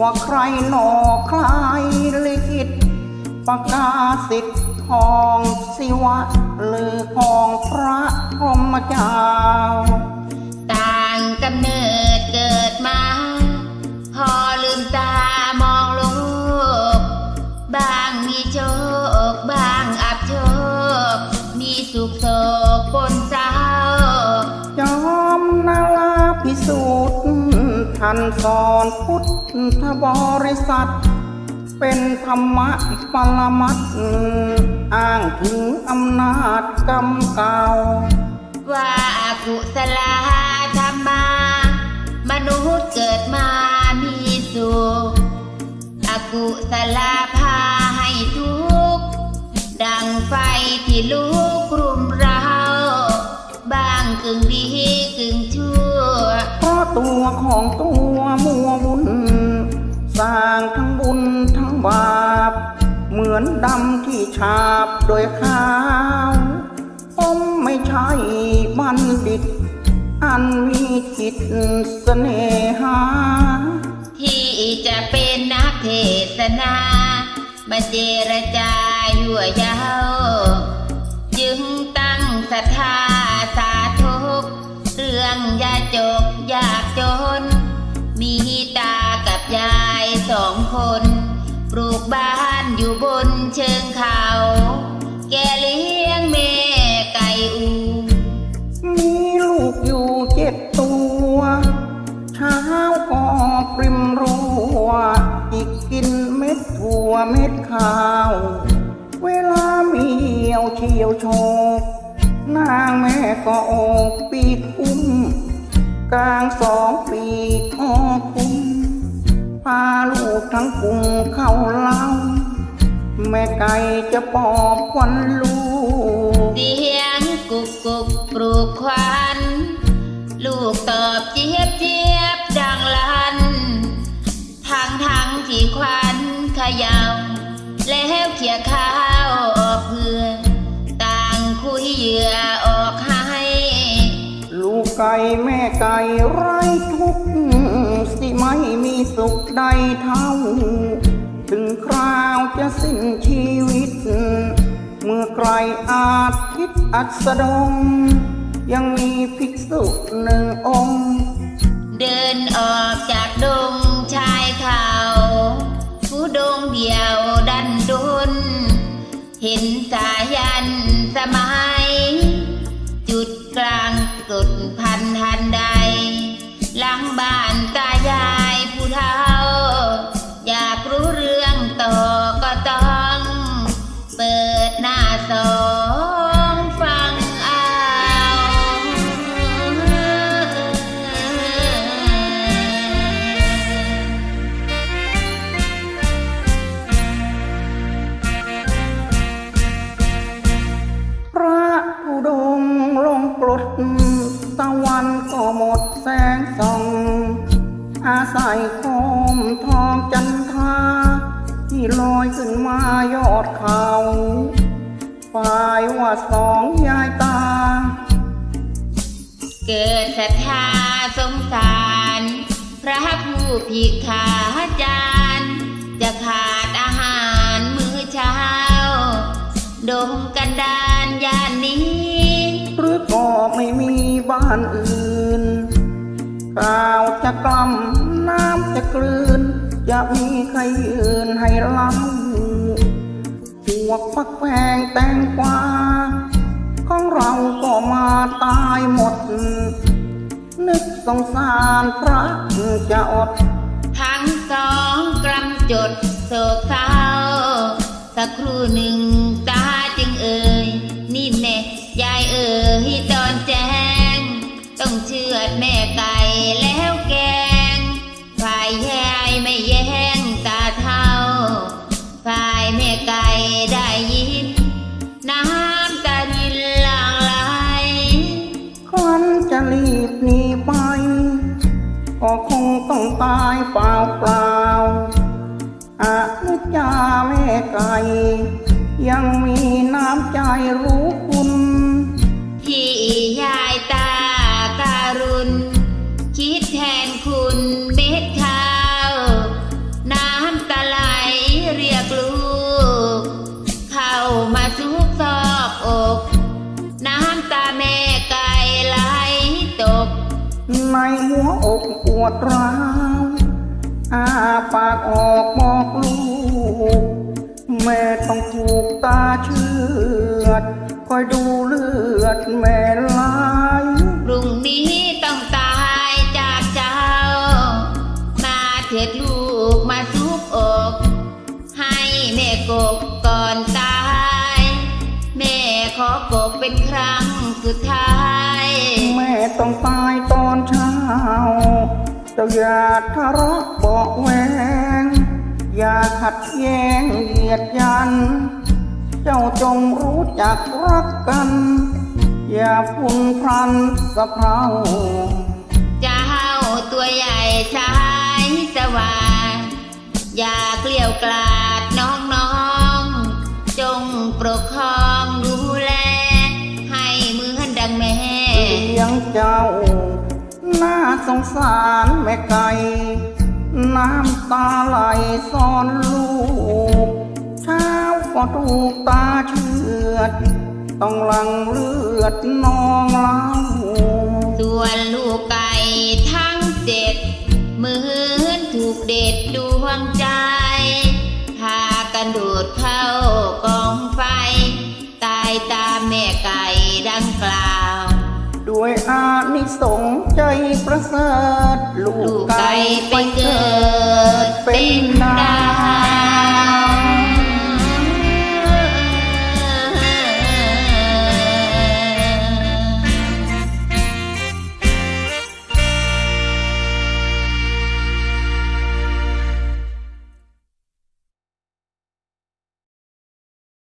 ว่าใครหนอใครลิขิตประกาศสิทธิ์ของศิวะหรือของพระพรหมเจ้า ต่างกำเนิดเกิดมา พอลืมตามองโลก บางมีโชค บางอับโชค มีสุขโศกปนเศร้ายอมนาลาพิสูจน์ ท่านสอนพุทธบริษัท เป็นธรรมะปรมัตถ์อ้างถึงอำนาจกรรมเก่า ว่าอกุศลธรรมามนุษย์เกิดมามีสุขอกุศลพาให้ทุกข์ดังไฟที่ลุกรุมเรา บางกึ่งดีกึ่งชั่ว ตัวของตัวมัววุ่นสร้างทั้งบุญทั้งบาป เหมือนดำที่ฉาบโดยข้าวผมไม่ใช่บัณฑิต อันมีจิตเสน่หา ที่จะเป็นนักเทศนามาเจรจายั่วยาวจึงตั้งศรัทธา วเม็ดข้าว เวลาเมียวเชียวโชกนางแม่ก็โอกปีกคุ้ม กลางสองปีกออกคุ้ม พาลูกทั้งกลุ่มเข้าเล่า แม่ไก่จะปอบควันลูกเยาแล้วเขี่ยข้าวออกเพื่อต่างคุยเหยื่อออกให้ ลูกไก่แม่ไก่ไร้ทุกข์สิไม่มีสุขใดเท่า ถึงคราวจะสิ้นชีวิต เมื่อไกลอาจคิดอัสดง ยังมีภิกษุหนึ่งองค์ เดินออกจากดงานตายายผู้เฒ่า อยากรู้เรื่องต่อ อาศัยโคมทองจันทราที่ลอยขึ้นมายอดเขาฝ่ายว่าสองยายตา เกิดศรัทธาสงสาร พระผู้ผิดขาจารย์จะขาดอาหารมื้อเช้า ดงกันดานยานนี้ หรือก็ไม่มีบ้านอื่นข้าวจะกล่ำ น้ำจะกลืน จะมีใครยืนให้เล่าพวกฟักแพงแตงกวาของเราก็มาตายหมด นึกสงสารพระจะอด ทั้งสองกลำจดโศกเศร้าสักครู่หนึ่งตา ไก่ได้ยิน น้ำตารินหลั่งไหลครั้นจะรีบหนีไป ก็คงต้องตายเปล่าเปล่าๆอานิจจาแม่ไก่ยังมีน้ำใจรู้คุณ ที่ยาย ในหัวอกปวดร้าวอาปากออกบอกลูก แม่ต้องถูกตาเชือดคอยดูเลือดแม่ไหลพรุ่งนี้ต้องตายจากเจ้า มาเถิดลูกมาซุบอก ให้แม่กบก่อนตาย แม่ขอกบเป็นครั้งสุดท้าย แม่ต้องตายตอนเช้า เจ้าอย่าทะเลาะเบาะแวง อย่าขัดแย้งเหยียดยัน เจ้าจงรู้จักรักกัน อย่าพุ่นพลันสะเพราเจ้าตัวใหญ่สายสว่างอย่าเกลียวกลาดน้องน้องๆจงปกครองดูแล ให้เหมือนดังแม่เลี้ยงเจ้า น่าสงสารแม่ไก่ น้ำตาไหลซ่อนลูกเช้าก็ถูกตาเชือด ต้องหลังเลือดนองเล่าส่วนลูกไก่ทั้งเจ็ดเหมือนถูกเด็ดดวงใจ พากันโดดเข้ากองไฟ ตายตามแม่ไก่ดังกล่าว ด้วยอานิ สงใจประเสริฐลูกไก่ไปไปเกิเกิดเป็นนาย